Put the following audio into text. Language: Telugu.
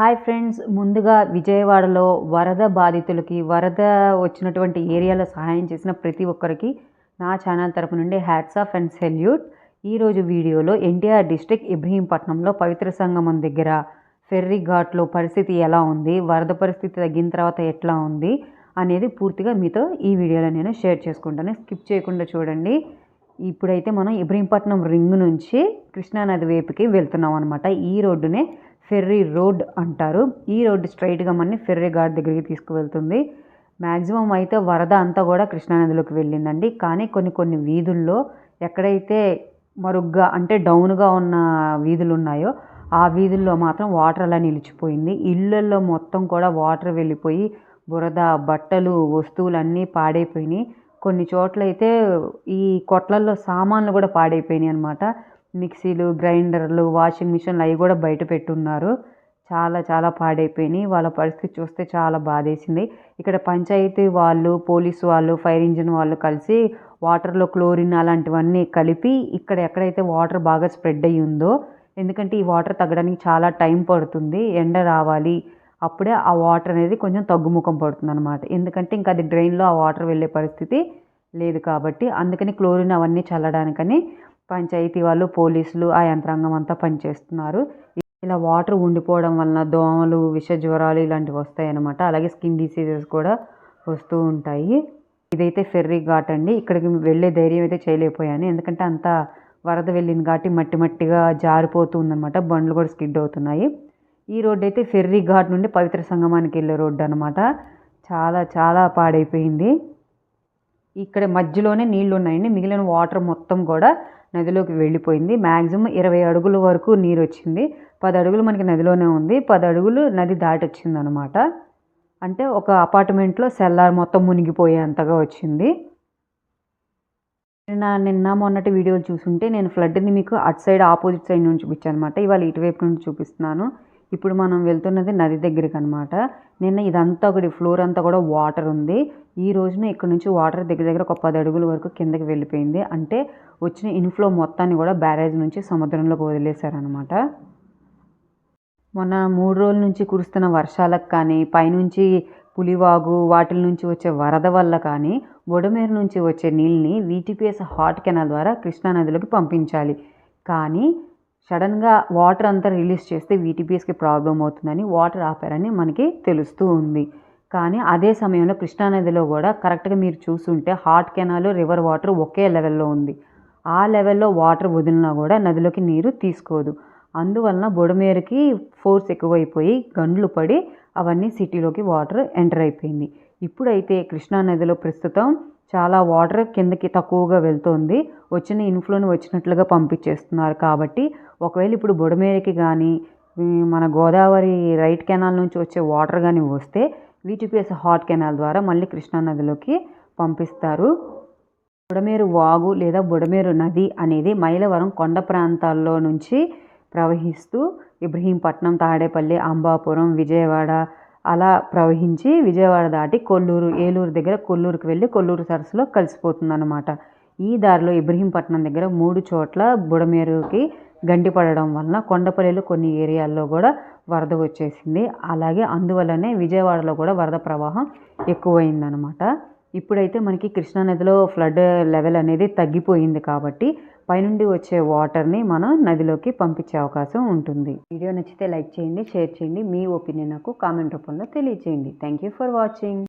Hi friends. ముందుగా విజయవాడలో వరద బాధితులకి వరద వచ్చినటువంటి ఏరియాలో సహాయం చేసిన ప్రతి ఒక్కరికి నా ఛానల్ తరపు నుండి హ్యాట్స్ ఆఫ్ అండ్ సెల్యూట్. ఈరోజు వీడియోలో ఎన్టీఆర్ డిస్ట్రిక్ట్ ఇబ్రహీంపట్నంలో పవిత్ర సంగమం దగ్గర ఫెర్రీ ఘాట్లో పరిస్థితి ఎలా ఉంది వరద పరిస్థితి తగ్గిన తర్వాత ఎట్లా ఉంది అనేది పూర్తిగా మీతో ఈ వీడియోలో నేను షేర్ చేసుకుంటాను. స్కిప్ చేయకుండా చూడండి. ఇప్పుడైతే మనం ఇబ్రహీంపట్నం రింగ్ నుంచి కృష్ణానది వైపుకి వెళ్తున్నాం అనమాట ఈ రోడ్డునే ఫెర్రీ రోడ్ అంటారు. ఈ రోడ్డు స్ట్రైట్గా మన ఫెర్రీ ఘాట్ దగ్గరికి తీసుకువెళ్తుంది. మ్యాక్సిమం అయితే వరద అంతా కూడా కృష్ణానదిలోకి వెళ్ళిందండి. కానీ కొన్ని కొన్ని వీధుల్లో ఎక్కడైతే మరుగ్గా అంటే డౌన్గా ఉన్న వీధులు ఉన్నాయో ఆ వీధుల్లో మాత్రం వాటర్ అలా నిలిచిపోయింది. ఇళ్ళల్లో మొత్తం కూడా వాటర్ వెళ్ళిపోయి బురద బట్టలు వస్తువులు అన్నీ పాడైపోయినాయి. కొన్ని చోట్ల అయితే ఈ కొట్లల్లో సామాన్లు కూడా పాడైపోయినాయి అనమాట మిక్సీలు గ్రైండర్లు వాషింగ్ మిషన్లు అవి కూడా బయట పెట్టున్నారు. చాలా చాలా పాడైపోయినాయి. వాళ్ళ పరిస్థితి చూస్తే చాలా బాధేసింది. ఇక్కడ పంచాయతీ వాళ్ళు పోలీసు వాళ్ళు ఫైర్ ఇంజిన్ వాళ్ళు కలిసి వాటర్లో క్లోరిన్ అలాంటివన్నీ కలిపి ఇక్కడ ఎక్కడైతే వాటర్ బాగా స్ప్రెడ్ అయ్యి ఉందో ఎందుకంటే ఈ వాటర్ తగ్గడానికి చాలా టైం పడుతుంది ఎండ రావాలి అప్పుడే ఆ వాటర్ అనేది కొంచెం తగ్గుముఖం పడుతుంది అనమాట ఎందుకంటే ఇంకా అది డ్రైన్లో ఆ వాటర్ వెళ్ళే పరిస్థితి లేదు కాబట్టి అందుకని క్లోరిన్ అవన్నీ చల్లడానికని పంచాయతీ వాళ్ళు పోలీసులు ఆ యంత్రాంగం అంతా పనిచేస్తున్నారు. ఇలా వాటర్ ఉండిపోవడం వలన దోమలు విష జ్వరాలు ఇలాంటివి వస్తాయి అన్నమాట అలాగే స్కిన్ డిసీజెస్ కూడా వస్తూ ఉంటాయి. ఇదైతే ఫెర్రీ ఘాట్ అండి. ఇక్కడికి వెళ్ళే ధైర్యం అయితే చేయలేకపోయాను. ఎందుకంటే అంత వరద వెళ్ళింది కాబట్టి మట్టి మట్టిగా జారిపోతుందన్నమాట. బండ్లు కూడా స్కిడ్ అవుతున్నాయి. ఈ రోడ్డు అయితే ఫెర్రీ ఘాట్ నుండి పవిత్ర సంగమానికి వెళ్ళే రోడ్డు అనమాట చాలా చాలా పాడైపోయింది. ఇక్కడ మధ్యలోనే నీళ్ళు ఉన్నాయండి మిగిలిన వాటర్ మొత్తం కూడా నదిలోకి వెళ్ళిపోయింది. మ్యాక్సిమం ఇరవై అడుగుల వరకు నీరు వచ్చింది పది అడుగులు మనకి నదిలోనే ఉంది. పది అడుగులు నది దాటి అనమాట అంటే ఒక అపార్ట్మెంట్లో సెల్లార్ మొత్తం మునిగిపోయేంతగా వచ్చింది. నిన్న నిన్న మొన్నటి వీడియోలు చూసుంటే నేను ఫ్లడ్ని మీకు అటు సైడ్ ఆపోజిట్ సైడ్ నుంచి చూపించాను అనమాట ఇవాళ ఇటువైపు నుంచి చూపిస్తున్నాను. ఇప్పుడు మనం వెళ్తున్నది నది దగ్గరికి అనమాట నిన్న ఇదంతా ఒకటి ఫ్లోర్ అంతా కూడా వాటర్ ఉంది. ఈ రోజున ఇక్కడ నుంచి వాటర్ దగ్గర దగ్గర ఒక పది అడుగుల వరకు కిందకి వెళ్ళిపోయింది. అంటే వచ్చిన ఇన్ఫ్లో మొత్తాన్ని కూడా బ్యారేజ్ నుంచి సముద్రంలోకి వదిలేశారనమాట మొన్న మూడు రోజుల నుంచి కురుస్తున్న వర్షాలకు కానీ పైనుంచి పులివాగు వాటి నుంచి వచ్చే వరద వల్ల కానీ బుడమేరు నుంచి వచ్చే నీళ్ళని వీటిపిఎస్ హాట్ కెనాల్ ద్వారా కృష్ణానదిలోకి పంపించాలి. కానీ సడన్గా వాటర్ అంతా రిలీజ్ చేస్తే వీటీపీఎస్కి ప్రాబ్లం అవుతుందని వాటర్ ఆపారని మనకి తెలుస్తూ ఉంది. కానీ అదే సమయంలో కృష్ణానదిలో కూడా కరెక్ట్గా మీరు చూసుంటే హాట్ కెనాల్ రివర్ వాటర్ ఒకే లెవెల్లో ఉంది. ఆ లెవెల్లో వాటర్ వదిలినా కూడా నదిలోకి నీరు తీసుకోదు. అందువలన బొడమేరుకి ఫోర్స్ ఎక్కువైపోయి గండ్లు పడి అవన్నీ సిటీలోకి వాటర్ ఎంటర్ అయిపోయింది. ఇప్పుడైతే కృష్ణా నదిలో ప్రస్తుతం చాలా వాటర్ కిందకి తక్కువగా వెళ్తుంది. వచ్చిన ఇన్ఫ్లోని వచ్చినట్లుగా పంపించేస్తున్నారు. కాబట్టి ఒకవేళ ఇప్పుడు బుడమేరకి కానీ మన గోదావరి రైట్ కెనాల్ నుంచి వచ్చే వాటర్ కానీ వస్తే వీటిపిఎస్ హాట్ కెనాల్ ద్వారా మళ్ళీ కృష్ణానదిలోకి పంపిస్తారు. బుడమేరు వాగు లేదా బుడమేరు నది అనేది మైలవరం కొండ ప్రాంతాల్లో నుంచి ప్రవహిస్తూ ఇబ్రహీంపట్నం తాడేపల్లి అంబాపురం విజయవాడ అలా ప్రవహించి విజయవాడ దాటి కొల్లూరు ఏలూరు దగ్గర కొల్లూరుకి వెళ్ళి కొల్లూరు సరస్సులో కలిసిపోతుందన్నమాట. ఈ దారిలో ఇబ్రహీంపట్నం దగ్గర మూడు చోట్ల బుడమేరుకి గండి పడడం వలన కొండపల్లిలో కొన్ని ఏరియాల్లో కూడా వరద వచ్చేసింది. అలాగే అందువల్లనే విజయవాడలో కూడా వరద ప్రవాహం ఎక్కువైందనమాట ఇప్పుడైతే మనకి కృష్ణా నదిలో ఫ్లడ్ లెవెల్ అనేది తగ్గిపోయింది కాబట్టి పైనుండి వచ్చే వాటర్ని మనం నదిలోకి పంపించే అవకాశం ఉంటుంది. వీడియో నచ్చితే లైక్ చేయండి షేర్ చేయండి. మీ ఒపీనియన్ నాకు కామెంట్ రూపంలో తెలియచేయండి. Thank you for watching